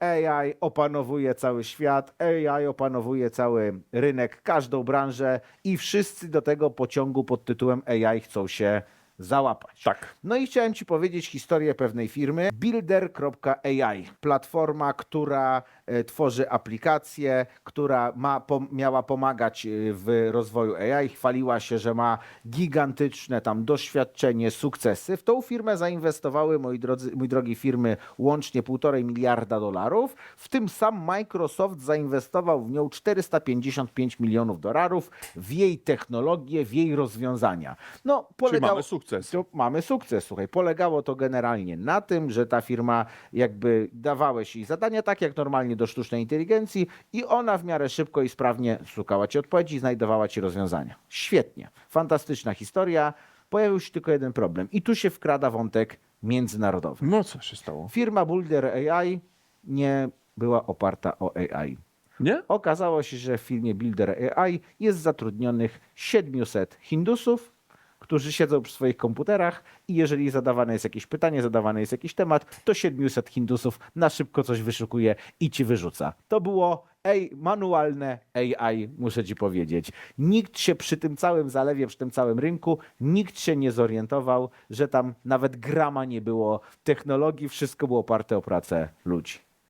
AI opanowuje cały świat, AI opanowuje cały rynek, każdą branżę i wszyscy do tego pociągu pod tytułem AI chcą się załapać. Tak. No i chciałem Ci powiedzieć historię pewnej firmy, builder.ai, platforma, która e, tworzy aplikacje, która ma, miała pomagać e, w rozwoju AI, chwaliła się, że ma gigantyczne tam doświadczenie, sukcesy. W tą firmę zainwestowały, moi drodzy, mój drogi firmy, łącznie 1,5 miliarda dolarów, w tym sam Microsoft zainwestował w nią 455 milionów dolarów w jej technologię, w jej rozwiązania. No, polegało... mamy sukces. To mamy sukces, słuchaj. Polegało to generalnie na tym, że ta firma jakby dawałeś jej zadania tak jak normalnie do sztucznej inteligencji i ona w miarę szybko i sprawnie szukała ci odpowiedzi i znajdowała ci rozwiązania. Świetnie. Fantastyczna historia. Pojawił się tylko jeden problem i tu się wkrada wątek międzynarodowy. No co się stało? Firma Boulder AI nie była oparta o AI. Nie? Okazało się, że w firmie Builder AI jest zatrudnionych 700 Hindusów, którzy siedzą przy swoich komputerach i jeżeli zadawane jest jakieś pytanie, zadawany jest jakiś temat, to 700 Hindusów na szybko coś wyszukuje i ci wyrzuca. To było ej, manualne AI, muszę ci powiedzieć. Nikt się przy tym całym zalewie, przy tym całym rynku, nikt się nie zorientował, że tam nawet grama nie było technologii, wszystko było oparte o pracę ludzi.